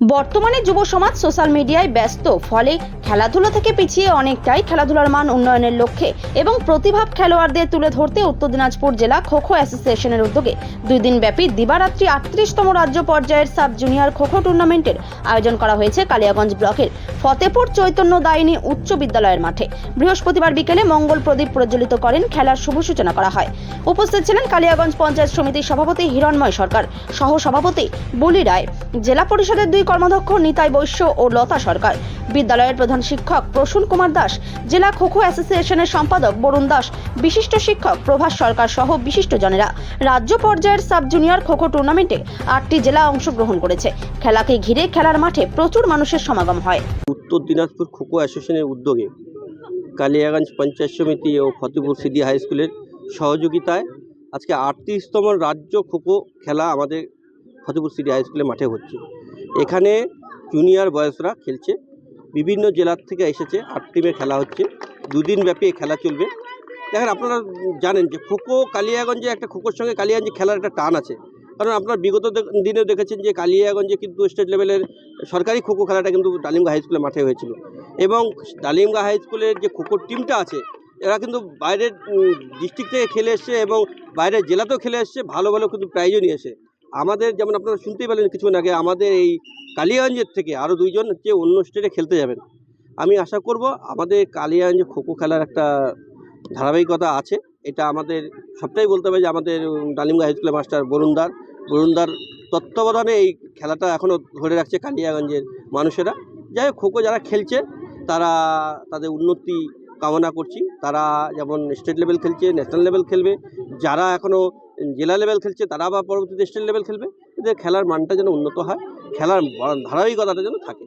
বর্তমানে যুব সমাজ সোশ্যাল মিডিয়ায় ব্যস্ত, ফলে খেলাধুলা থেকে পিছিয়ে অনেকটাই খেলাধুলার মান উন্নয়নের লক্ষ্যে এবং প্রতিভাব খেলোয়াড়দের তুলে ধরতে উত্তর দিনাজপুর জেলা খো খো অ্যাসোসিয়েশনের উদ্যোগে দুই দিনব্যাপী দিবারাত্রি আটত্রিশতম রাজ্য পর্যায়ের সাব জুনিয়র খো খো টুর্নামেন্টের আয়োজন করা হয়েছে কালিয়াগঞ্জ ব্লকের ফতেপুর চৈতন্য দায়িনী উচ্চ বিদ্যালয়ের মাঠে। বৃহস্পতিবার বিকেলে মঙ্গল প্রদীপ প্রজ্বলিত করেন, খেলার শুভ সূচনা করা হয়। উপস্থিত ছিলেন কালিয়াগঞ্জ পঞ্চায়েত সমিতির সভাপতি হিরণময় সরকার সহ সভাপতি বলি রায়। জেলা পরিষদের দুই কর্মাধ্যক্ষ নিতাই বৈশ্য ও লতা সরকার। বিদ্যালয়ের প্রধান শিক্ষক প্রসূন কুমার দাস, জেলা খোখো অ্যাসোসিয়েশনের সম্পাদক বরুণ দাস, বিশিষ্ট শিক্ষক প্রভাস সরকার সহ বিশিষ্ট জনেরা রাজ্য পর্যায়ের সাব জুনিয়র খোখো টুর্নামেন্টে আটটি জেলা অংশগ্রহণ করেছে। খেলাকে ঘিরে খেলার মাঠে প্রচুর মানুষের সমাগম হয়। উত্তর দিনাজপুর খোখো অ্যাসোসিয়েশনের উদ্যোগে কালিয়াগঞ্জ পঞ্চায়েত সমিতি ও ফতেপুর সিডি হাই স্কুলের সহযোগিতায় আজকে আটত্রিশতম রাজ্য খোখো খেলা আমাদের ফতেপুর সিডি হাই স্কুলের মাঠে হচ্ছে। এখানে জুনিয়র বয়সরা খেলছে। বিভিন্ন জেলার থেকে এসেছে, আট টিমের খেলা হচ্ছে। দুদিন ব্যাপী এই খেলা চলবে। দেখেন, আপনারা জানেন যে খোখো কালিয়াগঞ্জে একটা, খোখোর সঙ্গে কালিয়াগঞ্জে খেলার একটা টান আছে। কারণ আপনারা বিগত দিনেও দেখেছেন যে কালিয়াগঞ্জে কিন্তু স্টেট লেভেলের সরকারি খোখো খেলাটা কিন্তু ডালিমগা হাই স্কুলের মাঠে হয়েছিল। এবং ডালিমগা হাই স্কুলের যে খোখোর টিমটা আছে, এরা কিন্তু বাইরের ডিস্ট্রিক্ট থেকে খেলে এসছে এবং বাইরের জেলাতেও খেলে এসছে। ভালো ভালো কিন্তু প্রাইজও নিয়ে এসে আমাদের যেমন আপনারা শুনতেই পেলেন কিছুক্ষণ আগে, আমাদের এই কালিয়াগঞ্জের থেকে আরও দুইজন হচ্ছে অন্য স্টেটে খেলতে যাবেন। আমি আশা করব আমাদের কালিয়াগঞ্জে খোখো খেলার একটা ধারাবাহিকতা আছে। এটা আমাদের সবটাই বলতে হবে যে আমাদের ডালিমগা হাই স্কুলের মাস্টার বরুণদার বরুণদার তত্ত্বাবধানে এই খেলাটা এখনও ধরে রাখছে কালিয়াগঞ্জের মানুষেরা। যাই হোক, খোখো যারা খেলছে, তারা, তাদের উন্নতি কামনা করছি। তারা যেমন স্টেট লেভেল খেলছে, ন্যাশনাল লেভেল খেলবে, যারা এখনও জেলা লেভেল খেলছে, তারা আবার পরবর্তীতে স্টেট লেভেল খেলবে। এদের খেলার মানটা যেন উন্নত হয়, খেলার ধারাবাহিকতাটা যেন থাকে।